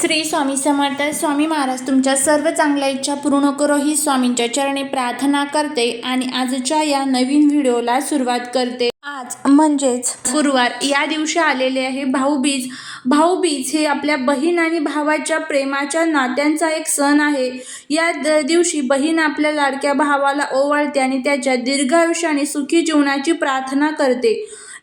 श्री स्वामी समर्थ स्वामी महाराज तुमच्या सर्व चांगल्या इच्छा पूर्ण करो ही स्वामींच्या चरणी प्रार्थना करते आणि आजच्या या नवीन व्हिडिओला सुरुवात करते. आज म्हणजेच गुरुवार. या दिवशी आलेले आहे भाऊबीज. भाऊबीज हे आपल्या बहीण आणि भावाच्या प्रेमाच्या नात्यांचा एक सण आहे. या दिवशी बहीण आपल्या लाडक्या भावाला ओवाळते आणि त्याच्या दीर्घायुष्य आणि सुखी जीवनाची प्रार्थना करते.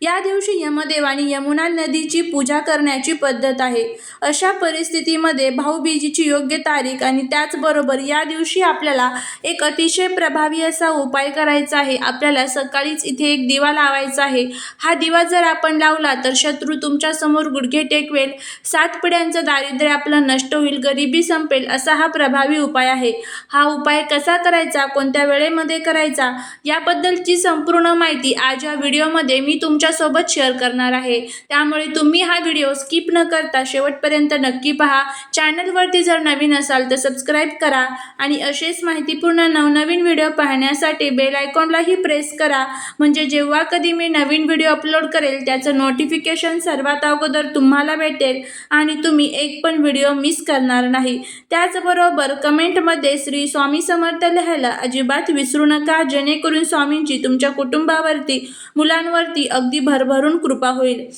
या दिवशी यमदेवाने यमुना नदीची पूजा करण्याची पद्धत आहे. अशा परिस्थितीमध्ये भाऊबीजीची योग्य तारीख आणि त्याचबरोबर या दिवशी आपल्याला एक अतिशय प्रभावी असा उपाय करायचा आहे. आपल्याला सकाळीच इथे एक दिवा लावायचा आहे. हा दिवा जर आपण लावला तर शत्रू तुमच्यासमोर गुडघे टेकवेल. सात पिढ्यांचं दारिद्र्य आपलं नष्ट होईल. गरिबी संपेल असा हा प्रभावी उपाय आहे. हा उपाय कसा करायचा? कोणत्या वेळेमध्ये करायचा? याबद्दलची संपूर्ण माहिती आज या व्हिडिओमध्ये मी तुमच्या तुमच्यासोबत शेअर करणार आहे. त्यामुळे तुम्ही हा व्हिडिओ स्किप न करता शेवटपर्यंत नक्की पहा. चॅनलवरती जर नवीन असाल तर सबस्क्राईब करा आणि असेच माहितीपूर्ण नवनवीन व्हिडिओ पाहण्यासाठी बेल आयकॉनलाही प्रेस करा. म्हणजे जेव्हा कधी मी नवीन व्हिडिओ अपलोड करेल त्याचं नोटिफिकेशन सर्वात अगोदर तुम्हाला भेटेल आणि तुम्ही एक पण व्हिडिओ मिस करणार नाही. त्याचबरोबर कमेंटमध्ये श्री स्वामी समर्थ लिहायला अजिबात विसरू नका. जेणेकरून स्वामींची तुमच्या कुटुंबावरती मुलांवरती अगदी भरभरून कृपा होईल.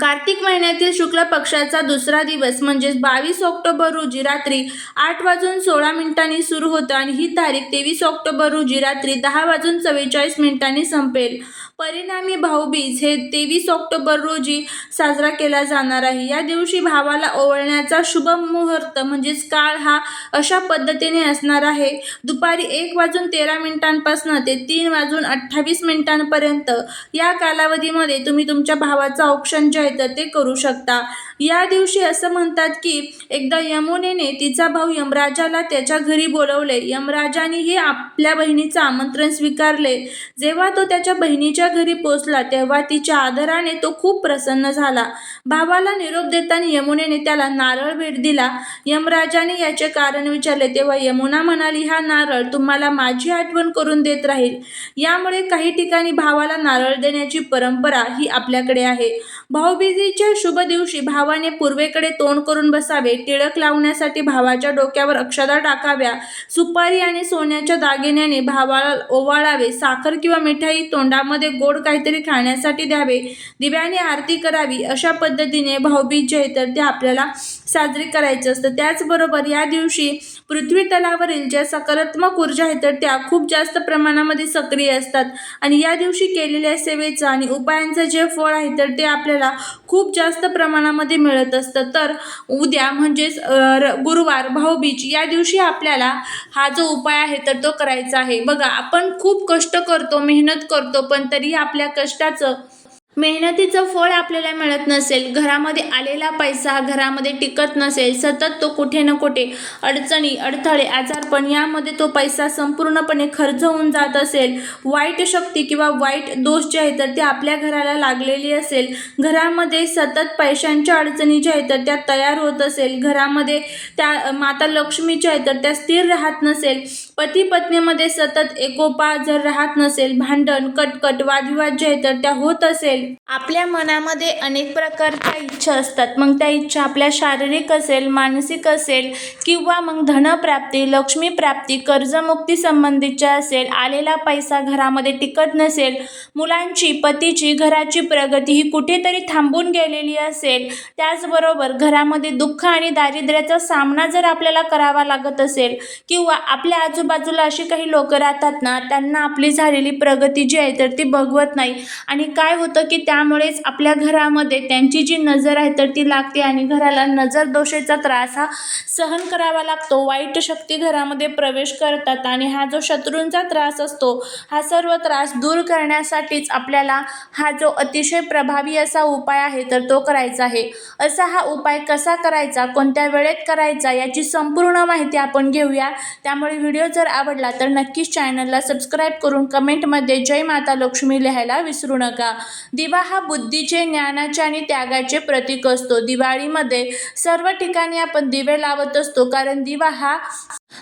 कार्तिक महिन्यातील शुक्ल पक्षाचा दुसरा दिवस म्हणजेच बावीस ऑक्टोबर रोजी रात्री आठ वाजून सोळा मिनिटांनी सुरू होतं आणि ही तारीख तेवीस ऑक्टोबर रोजी रात्री दहा वाजून चव्वेचाळीस मिनिटांनी संपेल. परिणामी भाऊबीज हे तेवीस ऑक्टोबर रोजी साजरा केला जाणार आहे. या दिवशी भावाला ओवळण्याचा शुभ मुहूर्त म्हणजेच काळ हा अशा पद्धतीने असणार आहे. दुपारी एक वाजून तेरा मिनिटांपासून ते तीन वाजून अठ्ठावीस मिनिटांपर्यंत या कालावधीमध्ये तुम्ही तुमच्या भावाचं औक्षण जे आहे तर ते करू शकता. या दिवशी असं म्हणतात की एकदा यमुनेने तिचा भाऊ यमराजाला त्याच्या घरी बोलवले. यमराजानेही आपल्या बहिणीचं आमंत्रण स्वीकारले. जेव्हा तो त्याच्या बहिणीच्या घरी पोचला तेव्हा तिच्या आदराने तो खूप प्रसन्न झाला. भावाला निरोप देताना यमुनेने त्याला नारळ भेट दिला. यमराजाने याचे कारण विचारले. तेव्हा यमुना म्हणाली हा नारळ तुम्हाला माझी आठवण करून देत राहील. यामुळे काही ठिकाणी भावाला नारळ देण्याची परंपरा ही आपल्याकडे आहे. भाऊ भाऊबीजेच्या शुभ दिवशी भावाने पूर्वेकडे तोंड करून बसावे टिळक लावण्यासाठी भावाच्या डोक्यावर अक्षदा टाकाव्या सुपारी आणि सोन्याच्या दागिन्याने भावाला ओवाळावे साखर किंवा मिठाई तोंडामध्ये गोड काहीतरी खाण्यासाठी द्यावे दिव्याने आरती करावी अशा पद्धतीने भाऊबीज जे आहे तर ते आपल्याला साजरी करायचं असतं त्याचबरोबर या दिवशी पृथ्वी तलावरील ज्या सकारात्मक ऊर्जा आहेत तर त्या खूप जास्त प्रमाणामध्ये सक्रिय असतात. आणि या दिवशी केलेल्या सेवेचं आणि उपायांचं जे फळ आहे तर ते आपल्याला खूप जास्त प्रमाणामध्ये मिळत असतं. तर उद्या म्हणजेच र- गुरुवार भाऊबीज या दिवशी आपल्याला हा जो उपाय आहे तर तो करायचा आहे. बघा आपण खूप कष्ट करतो मेहनत करतो पण तरी आपल्या कष्टाचं मेहनतीचं फळ आपल्याला मिळत नसेल घरामध्ये आलेला पैसा घरामध्ये टिकत नसेल सतत तो कुठे ना कुठे अडचणी अडथळे आजारपण यामध्ये तो पैसा संपूर्णपणे खर्च होऊन जात असेल. वाईट शक्ती किंवा वाईट दोष जे आहेत तर ते आपल्या घराला लागलेली असेल. घरामध्ये सतत पैशांच्या अडचणी ज्या आहेत तर त्या तयार होत असेल. घरामध्ये त्या माता लक्ष्मी ज्या आहेत तर त्या स्थिर राहत नसेल. पती पत्नीमध्ये सतत एकोपा जर राहत नसेल भांडण कटकट वादविवाद जे आहेत तर त्या होत असेल. आपल्या मनामध्ये अनेक प्रकारच्या इच्छा असतात. मग त्या इच्छा आपल्या शारीरिक असेल मानसिक असेल किंवा मग धनप्राप्ती लक्ष्मी प्राप्ती कर्जमुक्ती संबंधीच्या असेल आलेला पैसा घरामध्ये टिकत नसेल मुलांची पतीची घराची प्रगती ही कुठेतरी थांबून गेलेली असेल त्याचबरोबर घरामध्ये दुःख आणि दारिद्र्याचा सामना जर आपल्याला करावा लागत असेल किंवा आपल्या बाजूला अशी काही लोक राहतात ना त्यांना आपली झालेली प्रगती जी आहे तर ती बघवत नाही. आणि काय होतं की त्यामुळेच आपल्या घरामध्ये त्यांची जी नजर आहे तर ती लागते आणि घराला नजर दोषेचा त्रास हा सहन करावा लागतो. वाईट शक्ती घरामध्ये प्रवेश करतात आणि हा जो शत्रूंचा त्रास असतो हा सर्व त्रास दूर करण्यासाठीच आपल्याला हा जो अतिशय प्रभावी असा उपाय आहे तर तो करायचा आहे. असा हा उपाय कसा करायचा कोणत्या वेळेत करायचा याची संपूर्ण माहिती आपण घेऊया. त्यामुळे व्हिडिओ जर जर आवडला तर नक्कीच चॅनलला सबस्क्राईब करून कमेंटमध्ये जय माता लक्ष्मी लिहायला विसरू नका. दिवा हा बुद्धीचे ज्ञानाचे आणि त्यागाचे प्रतीक असतो. दिवाळीमध्ये सर्व ठिकाणी आपण दिवे लावत असतो कारण दिवा हा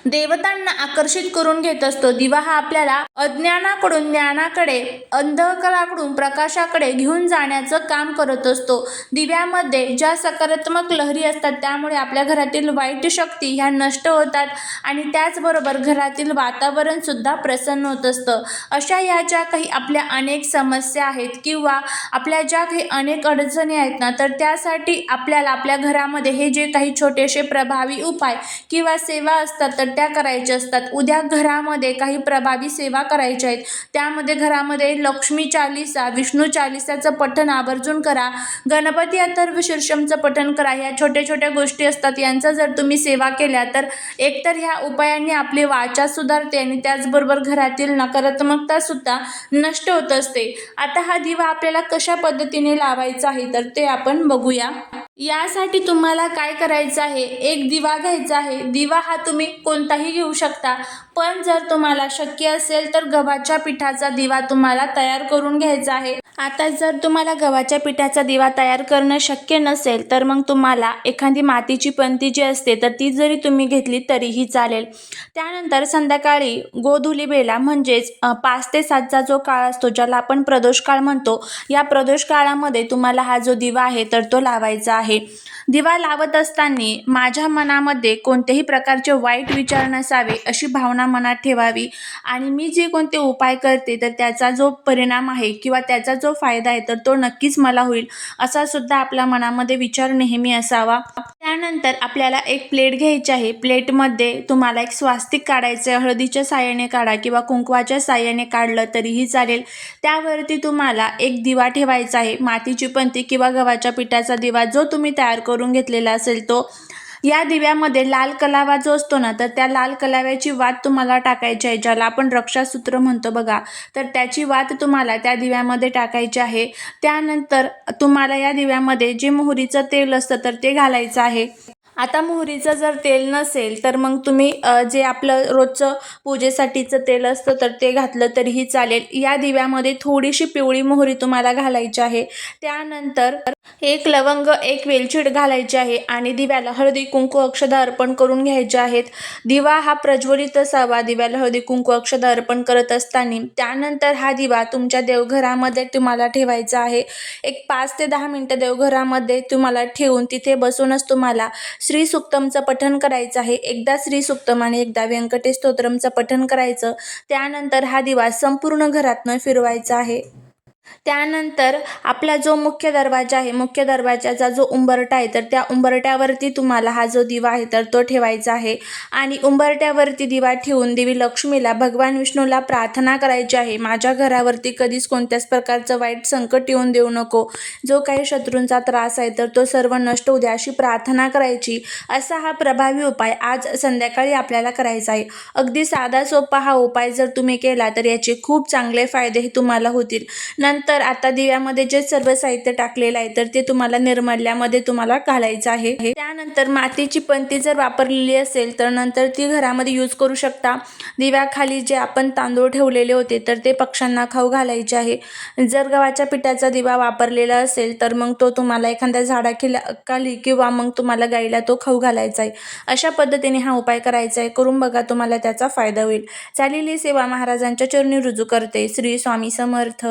देवतांना आकर्षित करून घेत असतो. दिवा हा आपल्याला अज्ञानाकडून ज्ञानाकडे अंधकाराकडून प्रकाशाकडे घेऊन जाण्याचं काम करत असतो. दिव्यामध्ये ज्या सकारात्मक लहरी असतात त्यामुळे आपल्या घरातील वाईट शक्ती ह्या नष्ट होतात आणि त्याचबरोबर घरातील वातावरण सुद्धा प्रसन्न होत असतं. अशा ह्या ज्या काही आपल्या अनेक समस्या आहेत किंवा आपल्या ज्या काही अनेक अडचणी आहेत ना तर त्यासाठी आपल्याला आपल्या घरामध्ये हे जे काही छोटेसे प्रभावी उपाय किंवा सेवा असतात तट्ट्या करायच्या असतात. उद्या घरामध्ये काही प्रभावी सेवा करायच्या आहेत. त्यामध्ये घरामध्ये लक्ष्मी चालिसा विष्णू चालिसाचं पठण आवर्जून करा. गणपती अथर्व शीर्षमचं पठण करा. ह्या छोट्या छोट्या गोष्टी असतात. यांचा जर तुम्ही सेवा केल्या तर एकतर ह्या उपायांनी आपली वाचा सुधारते आणि त्याचबरोबर घरातील नकारात्मकता सुद्धा नष्ट होत असते. आता हा दिवा आपल्याला कशा पद्धतीने लावायचा आहे तर ते आपण बघूया. यासाठी तुम्हाला काय करायचं आहे? एक दिवा घ्यायचा आहे. दिवा हा तुम्ही कोणताही घेऊ शकता. पण जर तुम्हाला शक्य असेल तर गव्हाच्या पिठाचा दिवा तुम्हाला तयार करून घ्यायचा आहे. आता जर तुम्हाला गव्हाच्या पिठाचा दिवा तयार करणं शक्य नसेल तर मग तुम्हाला एखादी मातीची पंती जी असते तर ती जरी तुम्ही घेतली तरीही चालेल. त्यानंतर संध्याकाळी गोधुली बेला म्हणजेच पाच ते सातचा जो काळ असतो ज्याला आपण प्रदोष काळ म्हणतो या प्रदोष काळामध्ये तुम्हाला हा जो दिवा आहे तर तो लावायचा आहे. दिवा लावत असताना माझ्या मनामध्ये कोणत्याही प्रकारचे वाईट विचार नसावे अशी भावना मनात ठेवावी. आणि मी जे कोणते उपाय करते तर त्याचा जो परिणाम आहे किंवा त्याचा जो फायदा आहे तर तो नक्कीच मला होईल असा सुद्धा आपल्या मनामध्ये विचार नेहमी असावा. त्यानंतर आपल्याला एक प्लेट घ्यायची आहे. प्लेटमध्ये तुम्हाला एक स्वास्तिक काढायचं आहे हळदीच्या साह्याने काढा किंवा कुंकवाच्या साह्याने काढलं तरीही चालेल. त्यावरती तुम्हाला एक दिवा ठेवायचा आहे. मातीची पंती किंवा गव्हाच्या पिठाचा दिवा जो तुम्ही तयार करून घेतलेला असेल तो या दिव्यामध्ये लाल कलावा जो असतो ना तर त्या लाल कलाव्याची वात तुम्हाला टाकायची आहे ज्याला आपण रक्षासूत्र म्हणतो बघा. तर त्याची वात तुम्हाला त्या दिव्यामध्ये टाकायची आहे. त्यानंतर तुम्हाला या दिव्यामध्ये जे मोहरीचं तेल असतं तर ते घालायचं आहे. आता मोहरीचं जर तेल नसेल तर मग तुम्ही जे आपलं रोजचं पूजेसाठीचं तेल असतं तर ते घातलं तरीही चालेल. या दिव्यामध्ये थोडीशी पिवळी मोहरी तुम्हाला घालायची आहे. त्यानंतर एक लवंग एक वेलचीड घालायची आहे आणि दिव्याला हळदी कुंकू अक्षदा अर्पण करून घ्यायचे आहेत. दिवा हा प्रज्वलित असावा दिव्याला हळदी कुंकू अक्षदा अर्पण करत असताना. त्यानंतर हा दिवा तुमच्या देवघरामध्ये तुम्हाला ठेवायचा आहे. एक पाच ते दहा मिनटं देवघरामध्ये तुम्हाला ठेवून तिथे बसूनच तुम्हाला श्री सुक्तमचं पठण करायचं आहे. एकदा श्री सुक्तम आणि एकदा व्यंकटेश स्तोत्रमचं पठण करायचं. त्यानंतर हा दिवा संपूर्ण घरातनं फिरवायचा आहे. त्यानंतर आपला जो मुख्य दरवाजा आहे मुख्य दरवाजाचा जो उंबरटा आहे तर त्या उंबरट्यावरती तुम्हाला हा जो दिवा आहे तर तो ठेवायचा आहे. आणि उंबरट्यावरती दिवा ठेवून देवी लक्ष्मीला भगवान विष्णूला प्रार्थना करायची आहे. माझ्या घरावरती कधीच कोणत्याच प्रकारचं वाईट संकट येऊन देऊ नको. जो काही शत्रूंचा त्रास आहे तर तो सर्व नष्ट होऊ द्या अशी प्रार्थना करायची. असा हा प्रभावी उपाय आज संध्याकाळी आपल्याला करायचा आहे. अगदी साधा सोपा हा उपाय जर तुम्ही केला तर याचे खूप चांगले फायदे हे तुम्हाला होतील. नंतर आता दिव्यामध्ये जे सर्व साहित्य टाकलेलं आहे तर ते तुम्हाला निर्मल्यामध्ये तुम्हाला घालायचं आहे. त्यानंतर मातीची पंती जर वापरलेली असेल तर नंतर ती घरामध्ये यूज करू शकता. दिव्याखाली जे आपण तांदूळ ठेवलेले होते तर ते पक्ष्यांना खाऊ घालायचे आहे. जर गव्हाच्या पिठाचा दिवा वापरलेला असेल तर मग तो तुम्हाला एखाद्या झाडाखिला खाली किंवा मग तुम्हाला गाईला तो खाऊ घालायचा आहे. अशा पद्धतीने हा उपाय करायचा आहे. करून बघा तुम्हाला त्याचा फायदा होईल. झालेली सेवा महाराजांच्या चरणी रुजू करते. श्री स्वामी समर्थ.